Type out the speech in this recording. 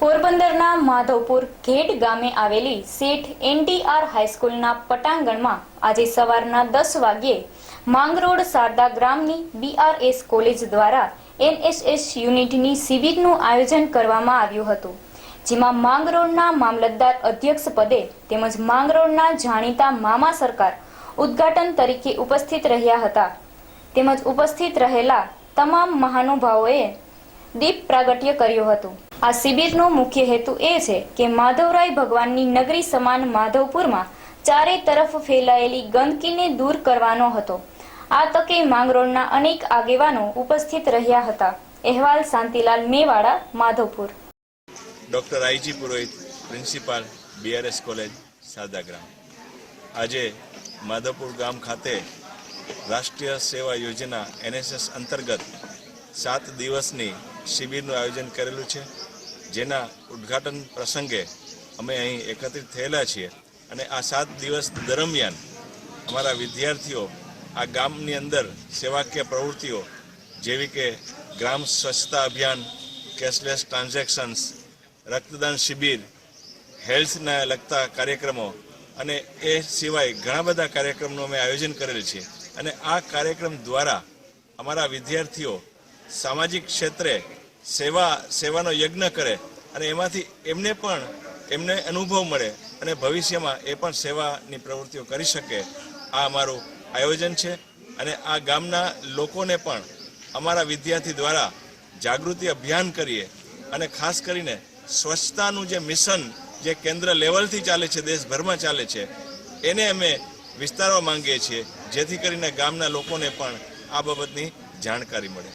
પોરબંદરના માધવપુર ઘેડ ગામે આવેલી શેઠ એનડીઆર હાઈસ્કૂલના પટાંગણમાં આજે સવારના દસ વાગ્યે માંગરોળ શારદા ગ્રામની બીઆરએસ કોલેજ દ્વારા એનએસએસ યુનિટની શિબિરનું આયોજન કરવામાં આવ્યું હતું, જેમાં માંગરોળના મામલતદાર અધ્યક્ષ પદે તેમજ માંગરોળના જાણીતા મામા સરકાર ઉદ્ઘાટન તરીકે ઉપસ્થિત રહ્યા હતા. તેમજ ઉપસ્થિત રહેલા તમામ મહાનુભાવોએ દીપ પ્રાગટ્ય કર્યું હતું. આ શિબિરનો મુખ્ય હેતુ એ છે કે માધવરાય ભગવાનની નગરી સમાન માધવપુરમાં ચારે તરફ ફેલાયેલી ગંદકીને દૂર કરવાનો હતો. આ તકે માંગરોળના અનેક આગેવાનો ઉપસ્થિત રહ્યા હતા. અહેવાલ Shantilal Mewada, Madhavpur. Doctor I G Purohit, principal BRS college સાદાગ્રામ આજે માધવપુર ગામ ખાતે રાષ્ટ્રીય સેવા યોજના એનએસએસ અંતર્ગત સાત દિવસની શિબિરનું આયોજન કરેલું છે, જેના ઉદ્ઘાટન પ્રસંગે અમે અહીં એકત્રિત થયેલા છીએ. અને આ સાત દિવસ દરમિયાન અમારા વિદ્યાર્થીઓ આ ગામની અંદર સેવાકીય પ્રવૃત્તિઓ, જેવી કે ગ્રામ સ્વચ્છતા અભિયાન, કેશલેસ ટ્રાન્ઝેક્શન્સ, રક્તદાન શિબિર, હેલ્થને લગતા કાર્યક્રમો અને એ સિવાય ઘણા બધા કાર્યક્રમનું અમે આયોજન કરેલ છે. અને આ કાર્યક્રમ દ્વારા અમારા વિદ્યાર્થીઓ સામાજિક ક્ષેત્રે સેવા, સેવાનો યજ્ઞ કરે અને એમાંથી એમને પણ એમને અનુભવ મળે અને ભવિષ્યમાં એ પણ સેવાની પ્રવૃત્તિઓ કરી શકે. આ અમારું આયોજન છે અને આ ગામના લોકોને પણ અમારા વિદ્યાર્થી દ્વારા જાગૃતિ અભિયાન કરીએ અને ખાસ કરીને સ્વચ્છતાનું જે મિશન જે કેન્દ્ર લેવલથી ચાલે છે, દેશભરમાં ચાલે છે, એને અમે વિસ્તારવા માંગીએ છીએ જેથી કરીને ગામના લોકોને પણ આ બાબતની જાણકારી મળે.